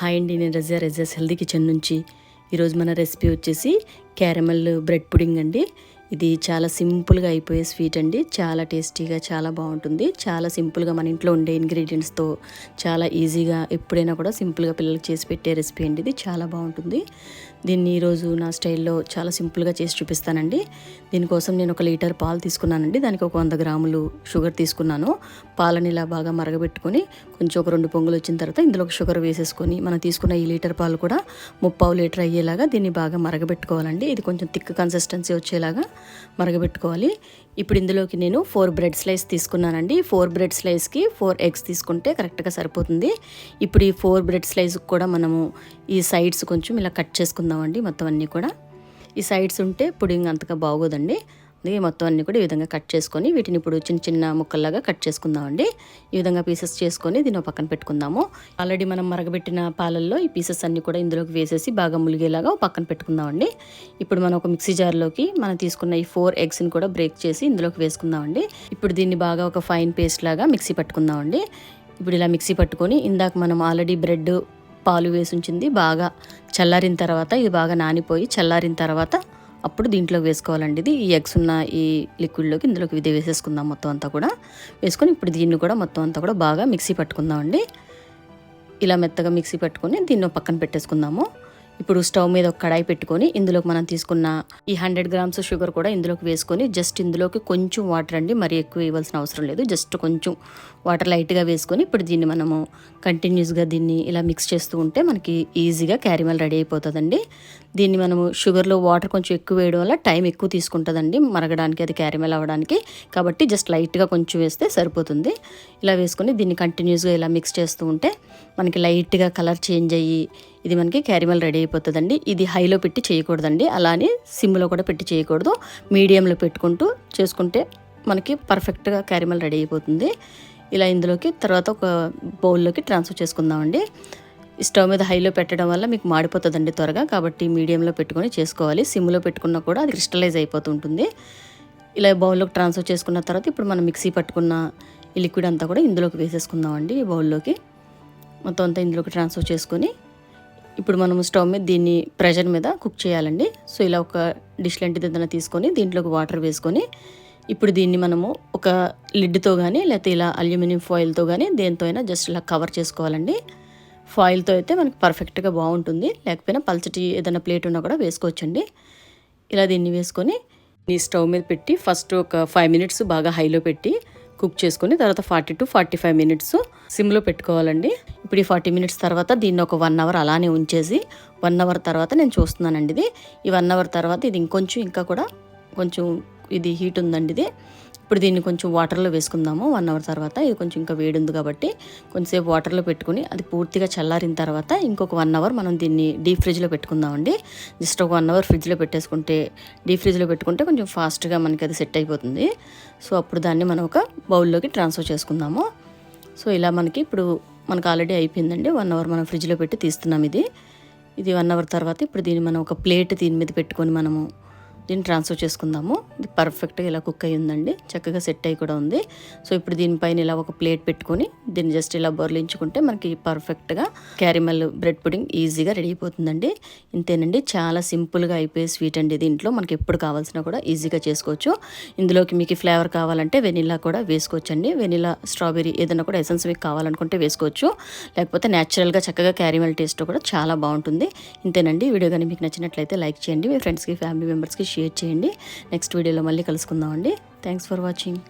Hi అండి నేను రజా రజాస్ healthy kitchen నుంచి ఈరోజు మన రెసిపీ వచ్చేసి క్యారమల్ బ్రెడ్ పుడింగ్ అండి. ఇది చాలా సింపుల్గా అయిపోయే స్వీట్ అండి. చాలా టేస్టీగా చాలా బాగుంటుంది. చాలా సింపుల్గా మన ఇంట్లో ఉండే ఇంగ్రీడియంట్స్తో చాలా ఈజీగా ఎప్పుడైనా కూడా సింపుల్గా పిల్లలకి చేసి పెట్టే రెసిపీ అండి ఇది. చాలా బాగుంటుంది. దీన్ని ఈరోజు నా స్టైల్లో చాలా సింపుల్గా చేసి చూపిస్తానండి. దీనికోసం నేను ఒక లీటర్ పాలు తీసుకున్నానండి. దానికి ఒక వంద గ్రాములు షుగర్ తీసుకున్నాను. పాలని ఇలా బాగా మరగబెట్టుకొని కొంచెం ఒక రెండు పొంగులు వచ్చిన తర్వాత ఇందులో ఒక షుగర్ వేసేసుకొని మనం తీసుకున్న ఈ లీటర్ పాలు కూడా ముప్పావు లీటర్ అయ్యేలాగా దీన్ని బాగా మరగబెట్టుకోవాలండి. ఇది కొంచెం థిక్ కన్సిస్టెన్సీ వచ్చేలాగా మరగబెట్టుకోవాలి. ఇప్పుడు ఇందులోకి నేను ఫోర్ బ్రెడ్ స్లైస్ తీసుకున్నానండి. ఫోర్ బ్రెడ్ స్లైస్కి ఫోర్ ఎగ్స్ తీసుకుంటే కరెక్ట్గా సరిపోతుంది. ఇప్పుడు ఈ ఫోర్ బ్రెడ్ స్లైస్కి కూడా మనము ఈ సైడ్స్ కొంచెం ఇలా కట్ చేసుకుందామండి మొత్తం అన్నీ కూడా. ఈ సైడ్స్ ఉంటే పుడింగ్ అంతగా బాగోదండి. అందుకే మొత్తం అన్నీ కూడా ఈ విధంగా కట్ చేసుకొని వీటిని ఇప్పుడు చిన్న చిన్న ముక్కల్లాగా కట్ చేసుకుందామండి. ఈ విధంగా పీసెస్ చేసుకొని దీన్ని పక్కన పెట్టుకుందాము. ఆల్రెడీ మనం మరగబెట్టిన పాలల్లో ఈ పీసెస్ అన్నీ కూడా ఇందులోకి వేసేసి బాగా ములిగేలాగా పక్కన పెట్టుకుందామండి. ఇప్పుడు మనం ఒక మిక్సీ జార్లోకి మనం తీసుకున్న ఈ ఫోర్ ఎగ్స్ని కూడా బ్రేక్ చేసి ఇందులోకి వేసుకుందామండి. ఇప్పుడు దీన్ని బాగా ఒక ఫైన్ పేస్ట్ లాగా మిక్సీ పట్టుకుందామండి. ఇప్పుడు ఇలా మిక్సీ పట్టుకొని ఇందాక మనం ఆల్రెడీ బ్రెడ్ పాలు వేసి ఉంచింది బాగా చల్లారిన తర్వాత ఇది బాగా నానిపోయి చల్లారిన తర్వాత అప్పుడు దీంట్లోకి వేసుకోవాలండి. ఇది ఈ ఎగ్స్ ఉన్న ఈ లిక్విడ్లోకి ఇందులోకి ఇది వేసేసుకుందాం మొత్తం అంతా కూడా. వేసుకొని ఇప్పుడు దీన్ని కూడా మొత్తం అంతా కూడా బాగా మిక్సీ పట్టుకుందామండి. ఇలా మెత్తగా మిక్సీ పట్టుకొని దీన్ని పక్కన పెట్టేసుకుందాము. ఇప్పుడు స్టవ్ మీద ఒక కడాయి పెట్టుకొని ఇందులోకి మనం తీసుకున్న ఈ హండ్రెడ్ గ్రామ్స్ షుగర్ కూడా ఇందులోకి వేసుకొని జస్ట్ ఇందులోకి కొంచెం వాటర్ అండి మరి ఎక్కువ ఇవ్వాల్సిన అవసరం లేదు. జస్ట్ కొంచెం వాటర్ లైట్గా వేసుకొని ఇప్పుడు దీన్ని మనము కంటిన్యూస్గా దీన్ని ఇలా మిక్స్ చేస్తూ ఉంటే మనకి ఈజీగా క్యారిమల్ రెడీ అయిపోతుందండి. దీన్ని మనము షుగర్లో వాటర్ కొంచెం ఎక్కువ వేయడం వల్ల టైం ఎక్కువ తీసుకుంటుందండి మరగడానికి అది క్యారిమల్ అవ్వడానికి. కాబట్టి జస్ట్ లైట్గా కొంచెం వేస్తే సరిపోతుంది. ఇలా వేసుకొని దీన్ని కంటిన్యూస్గా ఇలా మిక్స్ చేస్తూ ఉంటే మనకి లైట్గా కలర్ చేంజ్ అయ్యి ఇది మనకి క్యారిమల్ రెడీ అయిపోతుందండి. ఇది హైలో పెట్టి చేయకూడదండి. అలానే సిమ్లో కూడా పెట్టి చేయకూడదు. మీడియంలో పెట్టుకుంటూ చేసుకుంటే మనకి పర్ఫెక్ట్గా క్యారిమల్ రెడీ అయిపోతుంది. ఇలా ఇందులోకి తర్వాత ఒక బౌల్లోకి ట్రాన్స్ఫర్ చేసుకుందామండి. స్టవ్ మీద హైలో పెట్టడం వల్ల మీకు మాడిపోతుందండి త్వరగా. కాబట్టి మీడియంలో పెట్టుకొని చేసుకోవాలి. సిమ్లో పెట్టుకున్నా కూడా అది క్రిస్టలైజ్ అయిపోతుంటుంది ఇలా బౌల్లోకి ట్రాన్స్ఫర్ చేసుకున్న తర్వాత ఇప్పుడు మనం మిక్సీ పట్టుకున్న ఈ లిక్విడ్ అంతా కూడా ఇందులోకి వేసేసుకుందామండి ఈ బౌల్లోకి. మొత్తం అంతా ఇందులోకి ట్రాన్స్ఫర్ చేసుకొని ఇప్పుడు మనం స్టవ్ మీద దీన్ని ప్రెషర్ మీద కుక్ చేయాలండి. సో ఇలా ఒక డిష్ లాంటిది ఏదైనా తీసుకొని దీంట్లోకి వాటర్ వేసుకొని ఇప్పుడు దీన్ని మనము ఒక లిడ్తో కానీ లేకపోతే ఇలా అల్యూమినియం ఫాయిల్తో కానీ దేంతో అయినా జస్ట్ ఇలా కవర్ చేసుకోవాలండి. ఫాయిల్తో అయితే మనకి పర్ఫెక్ట్గా బాగుంటుంది. లేకపోయినా పల్చటి ఏదైనా ప్లేట్ ఉన్నా కూడా వేసుకోవచ్చండి. ఇలా దీన్ని వేసుకొని నీ స్టవ్ మీద పెట్టి ఫస్ట్ ఒక ఫైవ్ మినిట్స్ బాగా హైలో పెట్టి కుక్ చేసుకొని తర్వాత forty to forty five minutes సిమ్లో పెట్టుకోవాలండి. ఇప్పుడు ఈ ఫార్టీ మినిట్స్ తర్వాత దీన్ని ఒక వన్ అవర్ అలానే ఉంచేసి వన్ అవర్ తర్వాత నేను చూస్తున్నానండి ఇది. ఈ వన్ అవర్ తర్వాత ఇది ఇంకొంచెం ఇంకా కూడా కొంచెం ఇది హీట్ ఉందండి ఇది. ఇప్పుడు దీన్ని కొంచెం వాటర్లో వేసుకుందాము. వన్ అవర్ తర్వాత ఇది కొంచెం ఇంకా వేడి ఉంది కాబట్టి కొంచెంసేపు వాటర్లో పెట్టుకుని అది పూర్తిగా చల్లారిన తర్వాత ఇంకొక వన్ అవర్ మనం దీన్ని డీప్ ఫ్రిడ్జ్లో పెట్టుకుందామండి. జస్ట్ ఒక వన్ అవర్ ఫ్రిడ్జ్లో పెట్టేసుకుంటే డీప్ ఫ్రిడ్జ్లో పెట్టుకుంటే కొంచెం ఫాస్ట్గా మనకి అది సెట్ అయిపోతుంది. సో అప్పుడు దాన్ని మనం ఒక బౌల్లోకి ట్రాన్స్ఫర్ చేసుకుందాము. సో ఇలా మనకి ఇప్పుడు మనకు ఆల్రెడీ అయిపోయిందండి. వన్ అవర్ మనం ఫ్రిడ్జ్లో పెట్టి తీస్తున్నాం ఇది. ఇది వన్ అవర్ తర్వాత ఇప్పుడు దీన్ని మనం ఒక ప్లేట్ దీని మీద పెట్టుకొని మనము దీన్ని ట్రాన్స్ఫర్ చేసుకుందాము. ఇది పర్ఫెక్ట్గా ఇలా కుక్ అయ్యి ఉందండి. చక్కగా సెట్ అయ్యి కూడా ఉంది. సో ఇప్పుడు దీనిపైన ఇలా ఒక ప్లేట్ పెట్టుకొని దీన్ని జస్ట్ ఇలా బొర్లించుకుంటే మనకి పర్ఫెక్ట్గా క్యారిమల్ బ్రెడ్ పుడింగ్ ఈజీగా రెడీ అయిపోతుందండి. ఇంతేనండి. చాలా సింపుల్గా అయిపోయే స్వీట్ అండి దీంట్లో మనకి ఎప్పుడు కావాల్సినా కూడా ఈజీగా చేసుకోవచ్చు. ఇందులోకి మీకు ఫ్లేవర్ కావాలంటే వెనిలా కూడా వేసుకోవచ్చండి. వెనిలా స్ట్రాబెరీ ఏదైనా కూడా ఎసెన్స్ మీకు కావాలనుకుంటే వేసుకోవచ్చు. లేకపోతే న్యాచురల్గా చక్కగా క్యారిమల్ టేస్ట్ కూడా చాలా బాగుంటుంది. ఇంతేనండి. వీడియో కానీ మీకు నచ్చినట్లయితే లైక్ చేయండి. మీ ఫ్రెండ్స్కి ఫ్యామిలీ మెంబర్స్కి షేర్ చేయండి. నెక్స్ట్ వీడియోలో మళ్ళీ కలుసుకుందాం అండి థ్యాంక్స్ ఫర్ వాచింగ్